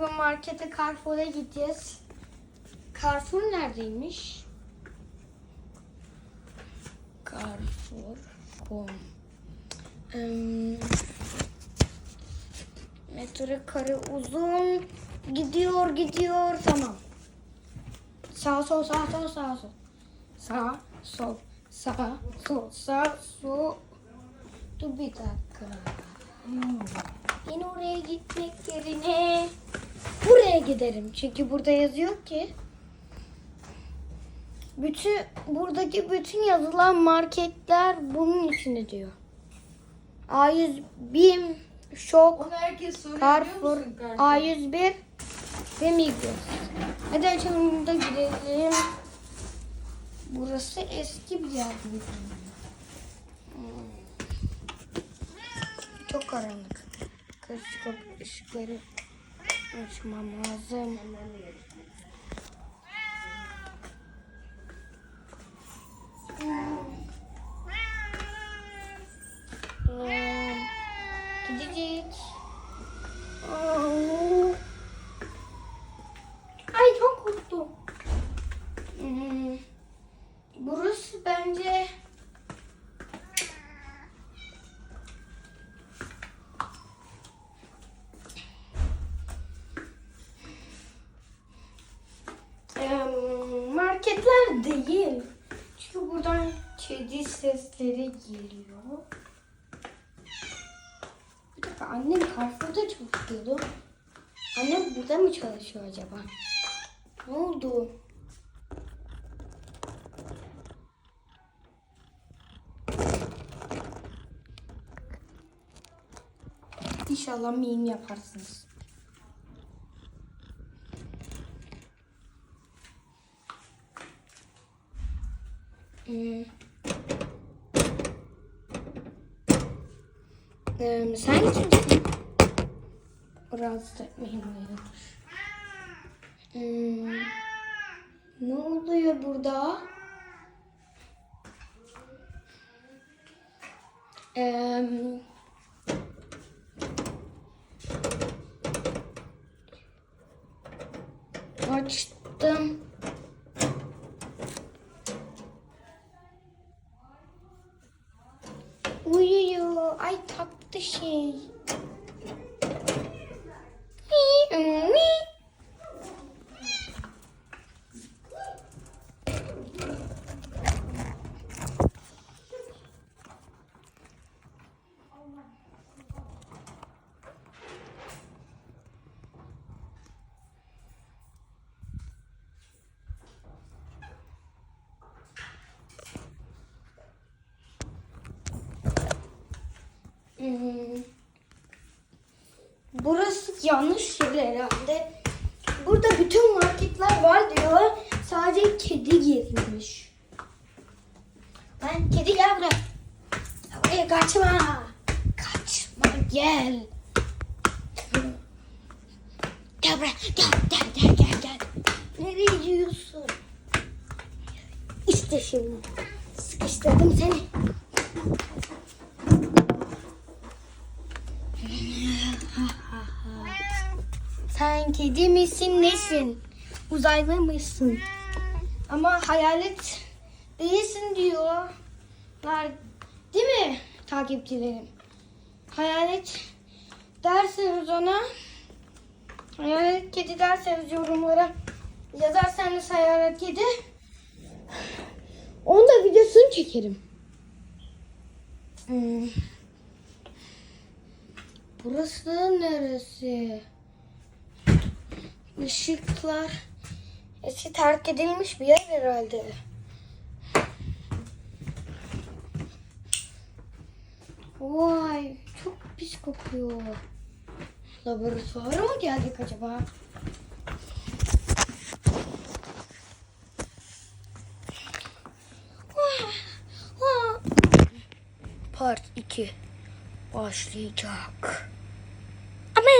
bugün markete Carrefour'a gideceğiz. Carrefour neredeymiş? Carrefour.com Hmm. Metre kare uzun gidiyor gidiyor tamam. Sağ sol sağ sol sağ sol. Sağ sol sağ sol sağ sol. Dur bir dakika. Hmm. Ben oraya gitmek yerine buraya giderim. Çünkü burada yazıyor ki bütün buradaki bütün yazılan marketler bunun içinde diyor. A100 BİM Şok Carrefour, biliyor musun? Carrefour? A101 ve Migros. Hadi açalım da gidelim. Burası eski bir yer. gibi. Hmm. Çok karanlık. Karışık ışıkları açmam lazım. Gidecek. Aa. Ay çok korktum. Hmm. Burası bence Em, marketler değil. Çünkü buradan kedi sesleri geliyor. Bir dakika annem Carrefour'da çalışıyordu. Annem burada mı çalışıyor acaba? Ne oldu? İnşallah meme yaparsınız. Ee, sen kimsin? Rahatsız etmeyin beni. Hmm. Ne oluyor burada? Eee açtım. Ay tatlı şey. Hmm. Burası yanlış yer herhalde. Burada bütün marketler var diyor. Sadece kedi girmiş. Lan kedi gel buraya. Buraya kaçma. Kaçma gel. Gel buraya. Gel gel gel gel gel. Nereye gidiyorsun? İşte şimdi. Sıkıştırdım seni. Sen kedi misin nesin? Uzaylı mısın? Ama hayalet değilsin diyorlar. Değil mi takipçilerim? Hayalet derseniz ona hayalet kedi derseniz yorumlara yazarsanız hayalet kedi onun da videosunu çekerim. Hmm. Burası neresi? Işıklar. Eski terk edilmiş bir yer herhalde. Vay çok pis kokuyor. Laboratuvara mı geldik acaba? Part 2 başlayacak. Ama.